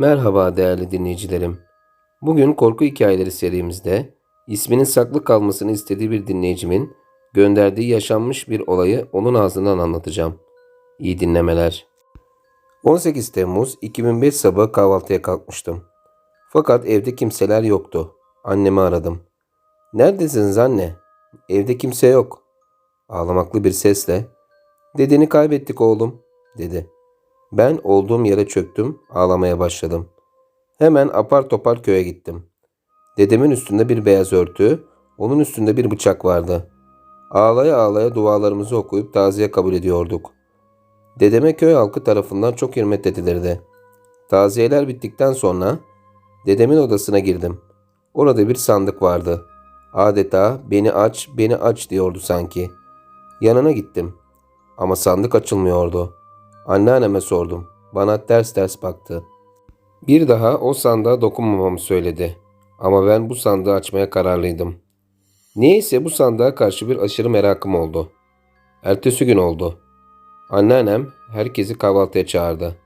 Merhaba değerli dinleyicilerim. Bugün korku hikayeleri serimizde isminin saklı kalmasını istediği bir dinleyicimin gönderdiği yaşanmış bir olayı onun ağzından anlatacağım. İyi dinlemeler. 18 Temmuz 2005 sabahı kahvaltıya kalkmıştım. Fakat evde kimseler yoktu. Annemi aradım. Neredesiniz anne? Evde kimse yok. Ağlamaklı bir sesle Dedeni kaybettik oğlum dedi. Ben olduğum yere çöktüm, ağlamaya başladım. Hemen apar topar köye gittim. Dedemin üstünde bir beyaz örtü, onun üstünde bir bıçak vardı. Ağlaya ağlaya dualarımızı okuyup taziye kabul ediyorduk. Dedeme köy halkı tarafından çok hürmet edilirdi. Taziyeler bittikten sonra dedemin odasına girdim. Orada bir sandık vardı. Adeta beni aç, beni aç diyordu sanki. Yanına gittim. Ama sandık açılmıyordu. Anneanneme sordum. Bana ters ters baktı. Bir daha o sandığa dokunmamamı söyledi. Ama ben bu sandığı açmaya kararlıydım. Niyeyse bu sandığa karşı bir aşırı merakım oldu. Ertesi gün oldu. Anneannem herkesi kahvaltıya çağırdı.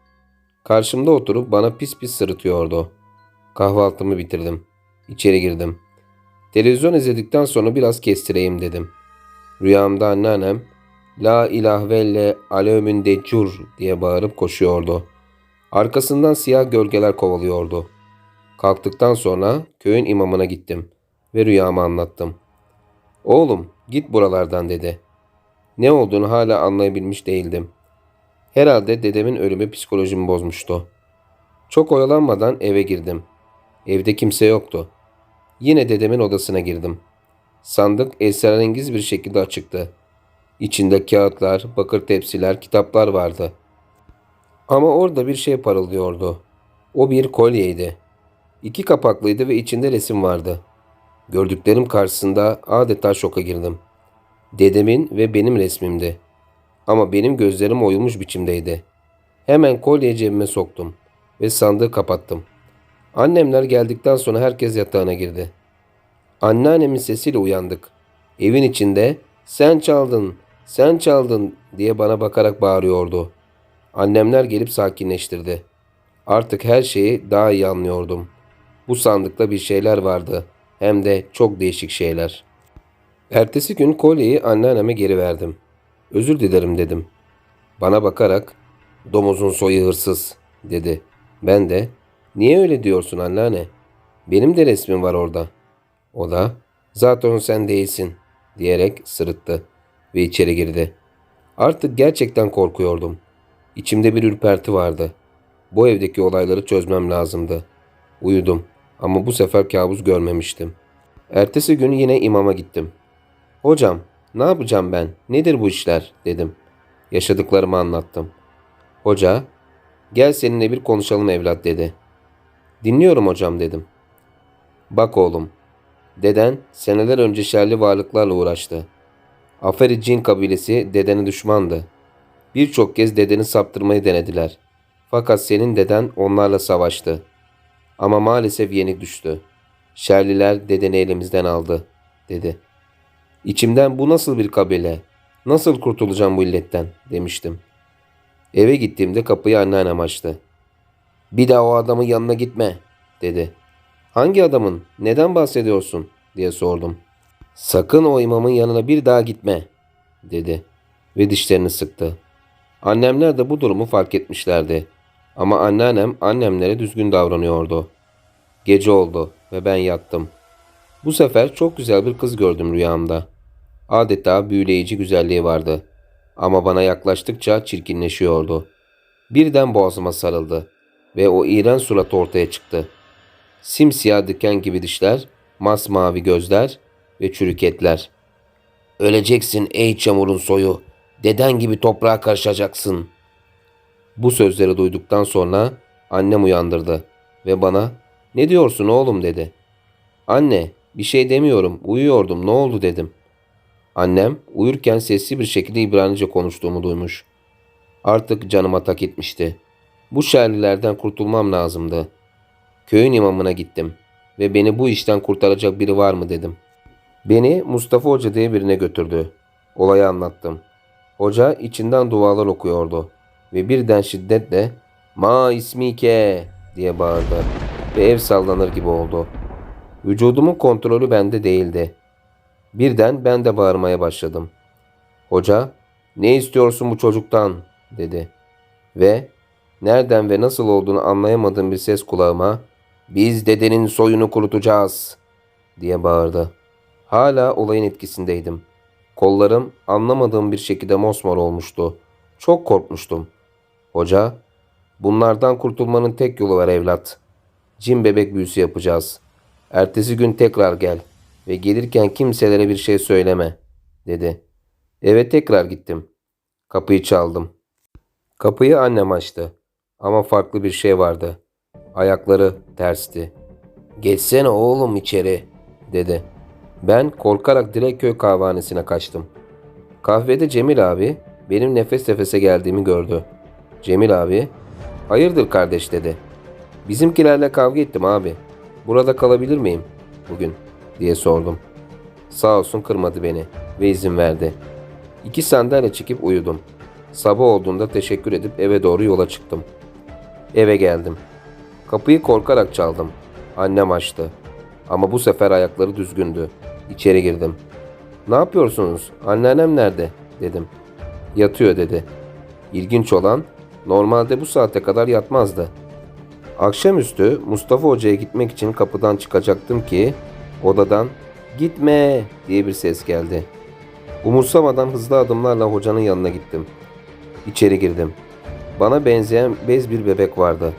Karşımda oturup bana pis pis sırıtıyordu. Kahvaltımı bitirdim. İçeri girdim. Televizyon izledikten sonra biraz kestireyim dedim. Rüyamda anneannem La ilah velle alevmün decur diye bağırıp koşuyordu. Arkasından siyah gölgeler kovalıyordu. Kalktıktan sonra köyün imamına gittim ve rüyamı anlattım. Oğlum git buralardan dedi. Ne olduğunu hala anlayabilmiş değildim. Herhalde dedemin ölümü psikolojimi bozmuştu. Çok oyalanmadan eve girdim. Evde kimse yoktu. Yine dedemin odasına girdim. Sandık esrarengiz bir şekilde açıktı. İçinde kağıtlar, bakır tepsiler, kitaplar vardı. Ama orada bir şey parıldıyordu. O bir kolyeydi. İki kapaklıydı ve içinde resim vardı. Gördüklerim karşısında adeta şoka girdim. Dedemin ve benim resmimdi. Ama benim gözlerim oyulmuş biçimdeydi. Hemen kolyeyi cebime soktum ve sandığı kapattım. Annemler geldikten sonra herkes yatağına girdi. Anneannemin sesiyle uyandık. Evin içinde sen çaldın, sen çaldın diye bana bakarak bağırıyordu. Annemler gelip sakinleştirdi. Artık her şeyi daha iyi anlıyordum. Bu sandıkta bir şeyler vardı. Hem de çok değişik şeyler. Ertesi gün kolyeyi anneanneme geri verdim. Özür dilerim dedim. Bana bakarak domuzun soyu hırsız dedi. Ben de niye öyle diyorsun anneanne? Benim de resmim var orada. O da zaten sen değilsin diyerek sırıttı ve içeri girdi. Artık gerçekten korkuyordum. İçimde bir ürperti vardı. Bu evdeki olayları çözmem lazımdı. Uyudum ama bu sefer kabus görmemiştim. Ertesi gün yine imama gittim. Hocam ne yapacağım ben? Nedir bu işler? dedim. Yaşadıklarımı anlattım. Hoca gel seninle bir konuşalım evlat dedi. Dinliyorum hocam dedim. Bak oğlum deden seneler önce şerli varlıklarla uğraştı. Aferi Cin kabilesi dedene düşmandı. Birçok kez dedeni saptırmayı denediler. Fakat senin deden onlarla savaştı. Ama maalesef yenik düştü. Şerliler dedeni elimizden aldı, dedi. İçimden bu nasıl bir kabile? Nasıl kurtulacağım bu illetten, demiştim. Eve gittiğimde kapıyı anneannem açtı. Bir daha o adamın yanına gitme, dedi. Hangi adamın? Neden bahsediyorsun? diye sordum. Sakın o imamın yanına bir daha gitme, dedi ve dişlerini sıktı. Annemler de bu durumu fark etmişlerdi. Ama anneannem annemlere düzgün davranıyordu. Gece oldu ve ben yattım. Bu sefer çok güzel bir kız gördüm rüyamda. Adeta büyüleyici güzelliği vardı. Ama bana yaklaştıkça çirkinleşiyordu. Birden boğazıma sarıldı ve o iğrenç surat ortaya çıktı. Simsiyah diken gibi dişler, masmavi gözler ve çürük etler. Öleceksin ey çamurun soyu, deden gibi toprağa karışacaksın. Bu sözleri duyduktan sonra annem uyandırdı ve bana ne diyorsun oğlum dedi. Anne bir şey demiyorum uyuyordum ne oldu dedim. Annem uyurken sesli bir şekilde İbranice konuştuğumu duymuş. Artık canıma tak etmişti. Bu şerlilerden kurtulmam lazımdı. Köyün imamına gittim ve beni bu işten kurtaracak biri var mı dedim. Beni Mustafa Hoca diye birine götürdü. Olayı anlattım. Hoca içinden dualar okuyordu ve birden şiddetle Ma ismike diye bağırdı ve ev sallanır gibi oldu. Vücudumun kontrolü bende değildi. Birden ben de bağırmaya başladım. Hoca, ne istiyorsun bu çocuktan? dedi. Ve nereden ve nasıl olduğunu anlayamadığım bir ses kulağıma, biz dedenin soyunu kurutacağız diye bağırdı. Hala olayın etkisindeydim. Kollarım anlamadığım bir şekilde mosmor olmuştu. Çok korkmuştum. Hoca, bunlardan kurtulmanın tek yolu var evlat. Cin bebek büyüsü yapacağız. Ertesi gün tekrar gel ve gelirken kimselere bir şey söyleme, dedi. Eve tekrar gittim. Kapıyı çaldım. Kapıyı annem açtı. Ama farklı bir şey vardı. Ayakları tersti. Geçsene oğlum içeri, dedi. Ben korkarak direkt köy kahvanesine kaçtım. Kahvede Cemil abi benim nefes nefese geldiğimi gördü. Cemil abi, hayırdır kardeş dedi. Bizimkilerle kavga ettim abi. Burada kalabilir miyim bugün diye sordum. Sağ olsun kırmadı beni ve izin verdi. İki sandalye çekip uyudum. Sabah olduğunda teşekkür edip eve doğru yola çıktım. Eve geldim. Kapıyı korkarak çaldım. Annem açtı. Ama bu sefer ayakları düzgündü. İçeri girdim. Ne yapıyorsunuz? Anneannem nerede? dedim. Yatıyor dedi. İlginç olan normalde bu saate kadar yatmazdı. Akşamüstü Mustafa Hoca'ya gitmek için kapıdan çıkacaktım ki odadan gitme diye bir ses geldi. Umursamadan hızlı adımlarla hocanın yanına gittim. İçeri girdim. Bana benzeyen bez bir bebek vardı.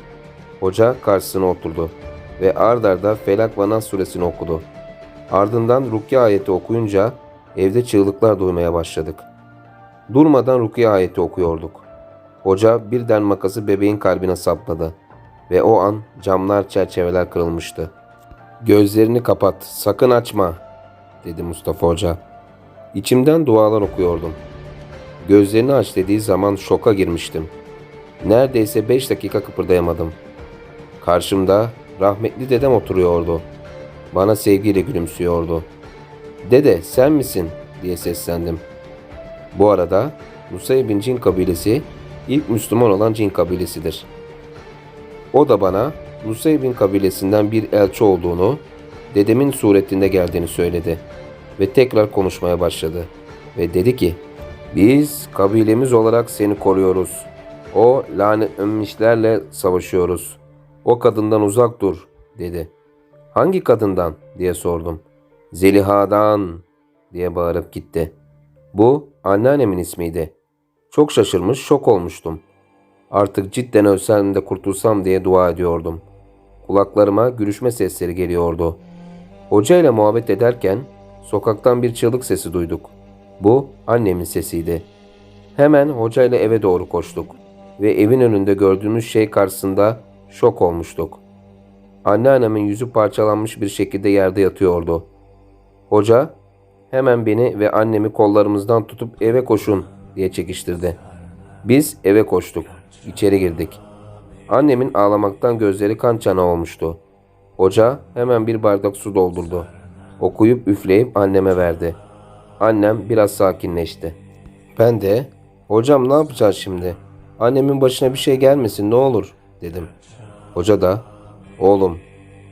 Hoca karşısına oturdu ve ard arda Felak ve suresini okudu. Ardından Rukiye ayeti okuyunca evde çığlıklar duymaya başladık. Durmadan Rukiye ayeti okuyorduk. Hoca birden makası bebeğin kalbine sapladı ve o an camlar çerçeveler kırılmıştı. Gözlerini kapat, sakın açma, dedi Mustafa Hoca. İçimden dualar okuyordum. Gözlerini aç dediği zaman şoka girmiştim. Neredeyse beş dakika kıpırdayamadım. Karşımda rahmetli dedem oturuyordu. Bana sevgiyle gülümsüyordu. Dede sen misin diye seslendim. Bu arada Nusaybin Cin kabilesi ilk Müslüman olan Cin kabilesidir. O da bana Nusaybin kabilesinden bir elçi olduğunu, dedemin suretinde geldiğini söyledi ve tekrar konuşmaya başladı ve dedi ki biz kabilemiz olarak seni koruyoruz. O lanetlenmişlerle savaşıyoruz. O kadından uzak dur dedi. Hangi kadından diye sordum. Zeliha'dan diye bağırıp gitti. Bu anneannemin ismiydi. Çok şaşırmış şok olmuştum. Artık cidden ölsem de kurtulsam diye dua ediyordum. Kulaklarıma gülüşme sesleri geliyordu. Hoca ile muhabbet ederken sokaktan bir çığlık sesi duyduk. Bu annemin sesiydi. Hemen hoca ile eve doğru koştuk ve evin önünde gördüğümüz şey karşısında şok olmuştuk. Anneannemin yüzü parçalanmış bir şekilde yerde yatıyordu. Hoca hemen beni ve annemi kollarımızdan tutup eve koşun diye çekiştirdi. Biz eve koştuk. İçeri girdik. Annemin ağlamaktan gözleri kan çana olmuştu. Hoca hemen bir bardak su doldurdu. Okuyup üfleyip anneme verdi. Annem biraz sakinleşti. Ben de hocam ne yapacağız şimdi? Annemin başına bir şey gelmesin ne olur dedim. Hoca da oğlum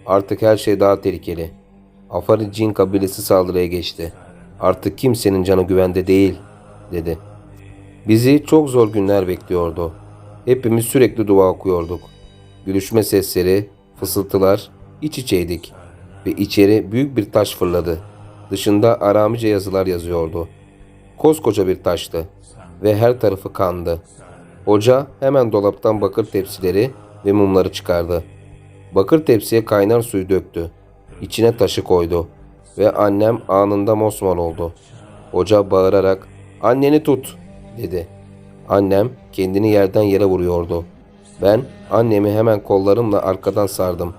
artık her şey daha tehlikeli. Afari cin kabilesi saldırıya geçti. Artık kimsenin canı güvende değil dedi. Bizi çok zor günler bekliyordu. Hepimiz sürekli dua okuyorduk. Gülüşme sesleri, fısıltılar, iç içeydik. Ve içeri büyük bir taş fırladı. Dışında Aramice yazılar yazıyordu. Koskoca bir taştı ve her tarafı kandı. Hoca hemen dolaptan bakır tepsileri ve mumları çıkardı. Bakır tepsiye kaynar suyu döktü. İçine taşı koydu ve annem anında mosmor oldu. Hoca bağırarak anneni tut dedi. Annem kendini yerden yere vuruyordu. Ben annemi hemen kollarımla arkadan sardım.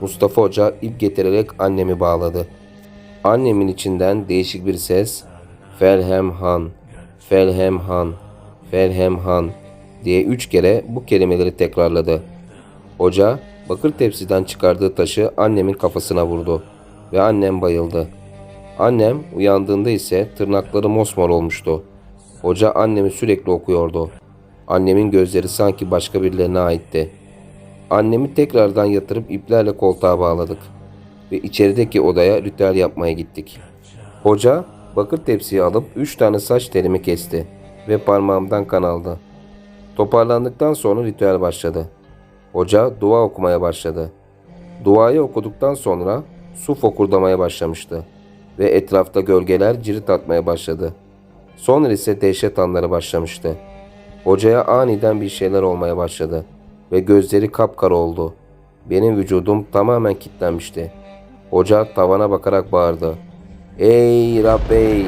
Mustafa Hoca ip getirerek annemi bağladı. Annemin içinden değişik bir ses Felhemhan, Felhemhan, Felhemhan diye üç kere bu kelimeleri tekrarladı. Hoca bakır tepsiden çıkardığı taşı annemin kafasına vurdu ve annem bayıldı. Annem uyandığında ise tırnakları mosmor olmuştu. Hoca annemi sürekli okuyordu. Annemin gözleri sanki başka birilerine aitti. Annemi tekrardan yatırıp iplerle koltuğa bağladık ve içerideki odaya ritüel yapmaya gittik. Hoca bakır tepsiyi alıp üç tane saç telimi kesti ve parmağımdan kan aldı. Toparlandıktan sonra ritüel başladı. Hoca dua okumaya başladı. Duayı okuduktan sonra su fokurdamaya başlamıştı ve etrafta gölgeler cirit atmaya başladı. Sonra ise dehşet anları başlamıştı. Hocaya aniden bir şeyler olmaya başladı ve gözleri kapkara oldu. Benim vücudum tamamen kilitlenmişti. Hoca tavana bakarak bağırdı. Ey Rabbey!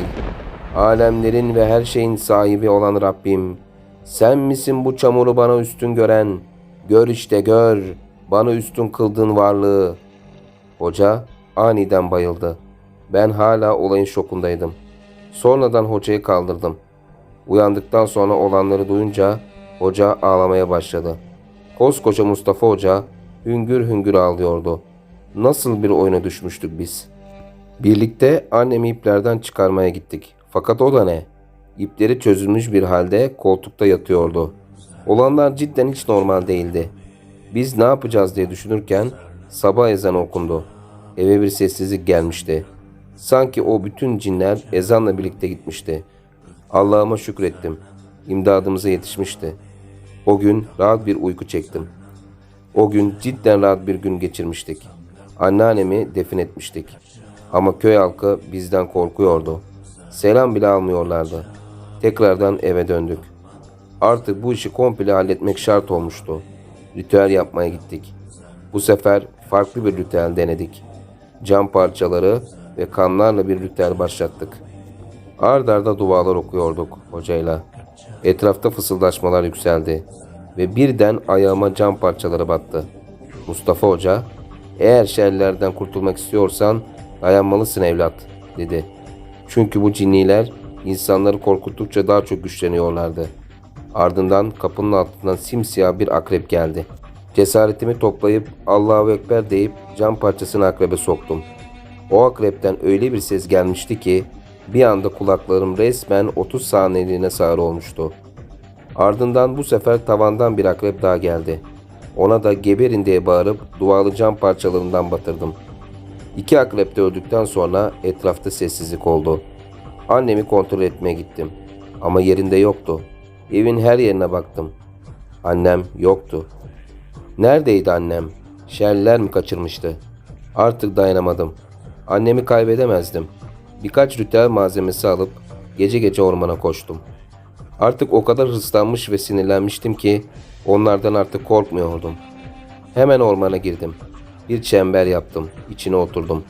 Alemlerin ve her şeyin sahibi olan Rabbim! Sen misin bu çamuru bana üstün gören? Gör işte gör, bana üstün kıldığın varlığı. Hoca aniden bayıldı. Ben hala olayın şokundaydım. Sonradan hocayı kaldırdım. Uyandıktan sonra olanları duyunca hoca ağlamaya başladı. Koskoca Mustafa Hoca hüngür hüngür ağlıyordu. Nasıl bir oyuna düşmüştük biz? Birlikte annemi iplerden çıkarmaya gittik. Fakat o da ne? İpleri çözülmüş bir halde koltukta yatıyordu. Olanlar cidden hiç normal değildi. Biz ne yapacağız diye düşünürken sabah ezanı okundu. Eve bir sessizlik gelmişti. Sanki o bütün cinler ezanla birlikte gitmişti. Allah'ıma şükrettim. İmdadımıza yetişmişti. O gün rahat bir uyku çektim. O gün cidden rahat bir gün geçirmiştik. Anneannemi defin etmiştik. Ama köy halkı bizden korkuyordu. Selam bile almıyorlardı. Tekrardan eve döndük. Artık bu işi komple halletmek şart olmuştu. Ritüel yapmaya gittik. Bu sefer farklı bir ritüel denedik. Cam parçaları ve kanlarla bir ritüel başlattık. Ard arda dualar okuyorduk hocayla. Etrafta fısıldaşmalar yükseldi ve birden ayağıma cam parçaları battı. Mustafa Hoca, eğer şerlerden kurtulmak istiyorsan dayanmalısın evlat, dedi. Çünkü bu cinniler insanları korkuttukça daha çok güçleniyorlardı. Ardından kapının altından simsiyah bir akrep geldi. Cesaretimi toplayıp Allahu Ekber deyip cam parçasını akrebe soktum. O akrepten öyle bir ses gelmişti ki bir anda kulaklarım resmen 30 saniyeliğine sağır olmuştu. Ardından bu sefer tavandan bir akrep daha geldi. Ona da geberin diye bağırıp dualı cam parçalarından batırdım. İki akrep de öldükten sonra etrafta sessizlik oldu. Annemi kontrol etmeye gittim. Ama yerinde yoktu. Evin her yerine baktım. Annem yoktu. Neredeydi annem? Şerliler mi kaçırmıştı? Artık dayanamadım. Annemi kaybedemezdim. Birkaç ritüel malzemesi alıp gece gece ormana koştum. Artık o kadar hırslanmış ve sinirlenmiştim ki onlardan artık korkmuyordum. Hemen ormana girdim. Bir çember yaptım. İçine oturdum.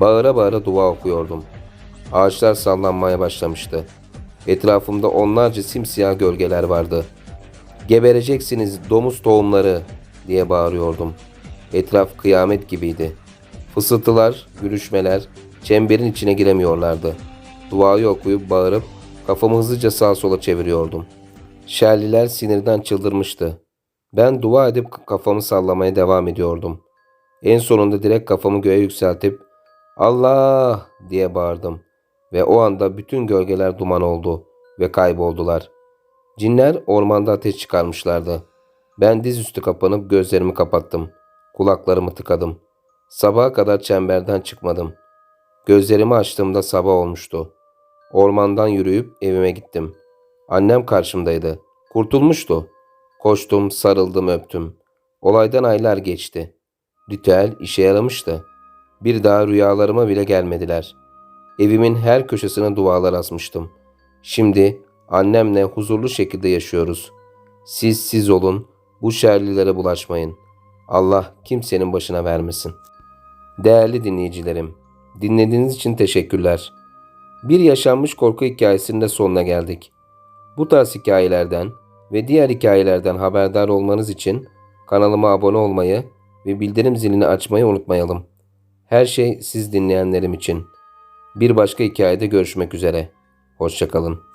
Bağıra bağıra dua okuyordum. Ağaçlar sallanmaya başlamıştı. Etrafımda onlarca simsiyah gölgeler vardı. Gebereceksiniz domuz tohumları diye bağırıyordum. Etraf kıyamet gibiydi. Fısıltılar, gülüşmeler çemberin içine giremiyorlardı. Duayı okuyup bağırıp kafamı hızlıca sağa sola çeviriyordum. Şerliler sinirden çıldırmıştı. Ben dua edip kafamı sallamaya devam ediyordum. En sonunda direkt kafamı göğe yükseltip Allah diye bağırdım ve o anda bütün gölgeler duman oldu ve kayboldular. Cinler ormanda ateş çıkarmışlardı. Ben dizüstü kapanıp gözlerimi kapattım. Kulaklarımı tıkadım. Sabaha kadar çemberden çıkmadım. Gözlerimi açtığımda sabah olmuştu. Ormandan yürüyüp evime gittim. Annem karşımdaydı. Kurtulmuştu. Koştum, sarıldım, öptüm. Olaydan aylar geçti. Ritüel işe yaramıştı. Bir daha rüyalarıma bile gelmediler. Evimin her köşesine dualar asmıştım. Şimdi annemle huzurlu şekilde yaşıyoruz. Siz siz olun, bu şerlilere bulaşmayın. Allah kimsenin başına vermesin. Değerli dinleyicilerim, dinlediğiniz için teşekkürler. Bir yaşanmış korku hikayesinin de sonuna geldik. Bu tarz hikayelerden ve diğer hikayelerden haberdar olmanız için kanalıma abone olmayı ve bildirim zilini açmayı unutmayalım. Her şey siz dinleyenlerim için. Bir başka hikayede görüşmek üzere. Hoşçakalın.